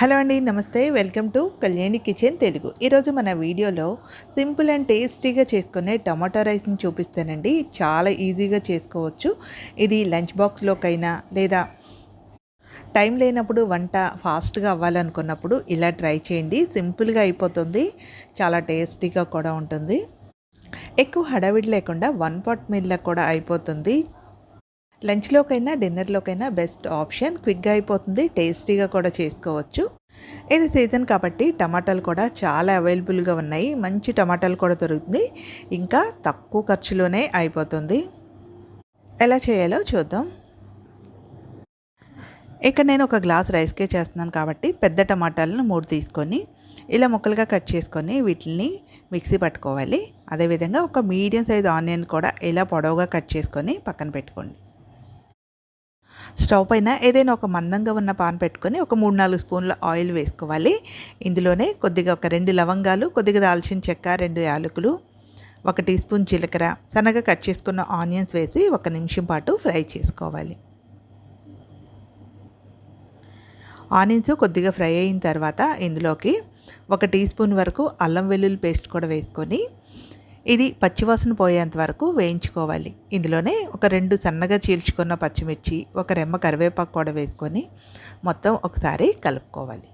Hello అండి నమస్తే. Welcome to Kalyani kitchen Telugu. ఈరోజు మన వీడియోలో సింపుల్ అండ్ టేస్టీగా చేసుకునే టమాటో రైస్ని చూపిస్తానండి. చాలా ఈజీగా చేసుకోవచ్చు. ఇది లంచ్ బాక్స్లోకైనా లేదా టైం లేనప్పుడు వంట ఫాస్ట్గా అవ్వాలనుకున్నప్పుడు ఇలా ట్రై చేయండి. సింపుల్గా అయిపోతుంది. చాలా టేస్టీగా కూడా ఉంటుంది. ఎక్కువ హడావిడి లేకుండా వన్ పాట్ మిల్లా కూడా అయిపోతుంది. లంచ్లోకైనా డిన్నర్లోకైనా బెస్ట్ ఆప్షన్. క్విక్గా అయిపోతుంది. టేస్టీగా కూడా చేసుకోవచ్చు. ఇది సీజన్ కాబట్టి టమాటాలు కూడా చాలా అవైలబుల్గా ఉన్నాయి. మంచి టమాటాలు కూడా దొరుకుతుంది. ఇంకా తక్కువ ఖర్చులోనే అయిపోతుంది. ఎలా చేయాలో చూద్దాం. ఇక్కడ నేను ఒక గ్లాస్ రైస్కే చేస్తున్నాను కాబట్టి పెద్ద టమాటాలను మూడు తీసుకొని ఇలా ముక్కలుగా కట్ చేసుకొని వీటిని మిక్సీ పట్టుకోవాలి. అదేవిధంగా ఒక మీడియం సైజ్ ఆనియన్ కూడా ఇలా పొడవుగా కట్ చేసుకొని పక్కన పెట్టుకోండి. స్టవ్ పైన ఏదైనా ఒక మందంగా ఉన్న పాన్ పెట్టుకొని ఒక మూడు నాలుగు స్పూన్ల ఆయిల్ వేసుకోవాలి. ఇందులోనే కొద్దిగా ఒక రెండు లవంగాలు కొద్దిగా దాల్చిన చెక్క రెండు యాలకులు ఒక టీ స్పూన్ జీలకర్ర సన్నగా కట్ చేసుకున్న ఆనియన్స్ వేసి ఒక నిమిషం పాటు ఫ్రై చేసుకోవాలి. ఆనియన్స్ కొద్దిగా ఫ్రై అయిన తర్వాత ఇందులోకి ఒక టీ స్పూన్ వరకు అల్లం వెల్లుల్లి పేస్ట్ కూడా వేసుకొని ఇది పచ్చివాసన పోయేంత వరకు వేయించుకోవాలి. ఇందులోనే ఒక రెండు సన్నగా చీల్చుకున్న పచ్చిమిర్చి ఒక రెమ్మ కరివేపాకు కూడా వేసుకొని మొత్తం ఒకసారి కలుపుకోవాలి.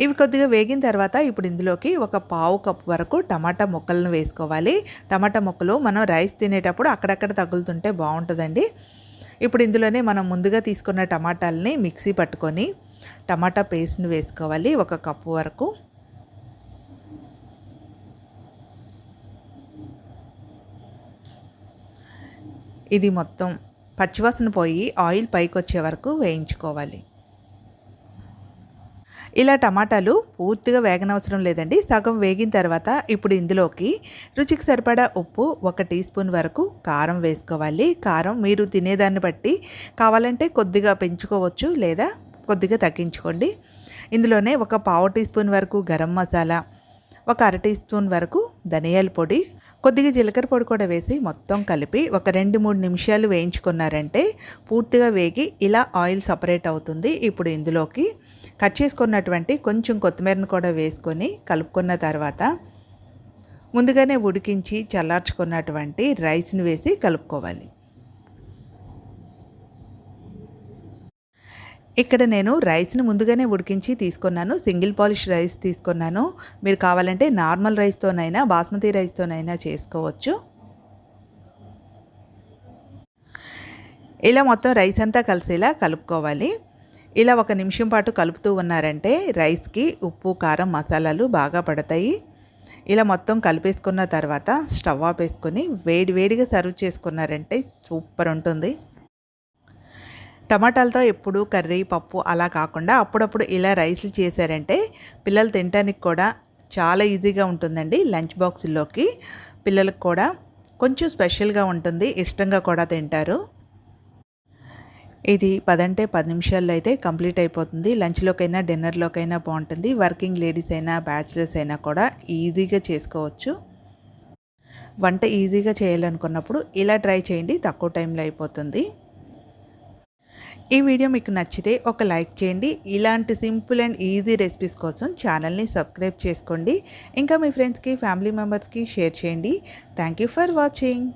ఇవి కొద్దిగా వేగిన తర్వాత ఇప్పుడు ఇందులోకి ఒక పావు కప్పు వరకు టమాటా ముక్కలను వేసుకోవాలి. టమాటా ముక్కలు మనం రైస్ తినేటప్పుడు అక్కడక్కడ తగులుతుంటే బాగుంటుందండి. ఇప్పుడు ఇందులోనే మనం ముందుగా తీసుకున్న టమాటాలని మిక్సీ పట్టుకొని టమాటా పేస్ట్ని వేసుకోవాలి ఒక కప్పు వరకు. ఇది మొత్తం పచ్చివాసన పోయి ఆయిల్ పైకి వచ్చే వరకు వేయించుకోవాలి. ఇలా టమాటాలు పూర్తిగా వేగనవసరం లేదండి. సగం వేగిన తర్వాత ఇప్పుడు ఇందులోకి రుచికి సరిపడా ఉప్పు ఒక టీ స్పూన్ వరకు కారం వేసుకోవాలి. కారం మీరు తినేదాన్ని బట్టి కావాలంటే కొద్దిగా పెంచుకోవచ్చు లేదా కొద్దిగా తగ్గించుకోండి. ఇందులోనే ఒక పావు టీ స్పూన్ వరకు గరం మసాలా ఒక అర టీ స్పూన్ వరకు ధనియాల పొడి కొద్దిగా జీలకర్ర పొడి కూడా వేసి మొత్తం కలిపి ఒక రెండు మూడు నిమిషాలు వేయించుకున్నారంటే పూర్తిగా వేగి ఇలా ఆయిల్ సపరేట్ అవుతుంది. ఇప్పుడు ఇందులోకి కట్ చేసుకున్నటువంటి కొంచెం కొత్తిమీరను కూడా వేసుకొని కలుపుకున్న తర్వాత ముందుగానే ఉడికించి చల్లార్చుకున్నటువంటి రైస్ని వేసి కలుపుకోవాలి. ఇక్కడ నేను రైస్ని ముందుగానే ఉడికించి తీసుకున్నాను. సింగిల్ పాలిష్ రైస్ తీసుకున్నాను. మీరు కావాలంటే నార్మల్ రైస్తోనైనా బాస్మతి రైస్తోనైనా చేసుకోవచ్చు. ఇలా మొత్తం రైస్ అంతా కలిసేలా కలుపుకోవాలి. ఇలా ఒక నిమిషం పాటు కలుపుతూ ఉన్నారంటే రైస్కి ఉప్పు కారం మసాలాలు బాగా పడతాయి. ఇలా మొత్తం కలిపేసుకున్న తర్వాత స్టవ్ ఆపేసుకొని వేడి వేడిగా సర్వ్ చేసుకున్నారంటే సూపర్ ఉంటుంది. టమాటాలతో ఎప్పుడు కర్రీ పప్పు అలా కాకుండా అప్పుడప్పుడు ఇలా రైస్లు చేశారంటే పిల్లలు తినడానికి కూడా చాలా ఈజీగా ఉంటుందండి లంచ్ బాక్స్లోకి పిల్లలకు కూడా కొంచెం స్పెషల్గా ఉంటుంది ఇష్టంగా కూడా తింటారు. ఇది పదంటే పది నిమిషాల్లో అయితే కంప్లీట్ అయిపోతుంది. లంచ్లోకైనా డిన్నర్లోకైనా బాగుంటుంది. వర్కింగ్ లేడీస్ అయినా బ్యాచిలర్స్ అయినా కూడా ఈజీగా చేసుకోవచ్చు. వంట ఈజీగా చేయాలనుకున్నప్పుడు ఇలా ట్రై చేయండి తక్కువ టైంలో అయిపోతుంది. ఈ వీడియో మీకు నచ్చితే ఒక లైక్ చేయండి. ఇలాంటి సింపుల్ అండ్ ఈజీ రెసిపీస్ కోసం ఛానల్ని సబ్స్క్రైబ్ చేసుకోండి. ఇంకా మీ ఫ్రెండ్స్కి ఫ్యామిలీ మెంబర్స్కి షేర్ చేయండి. Thank you for watching.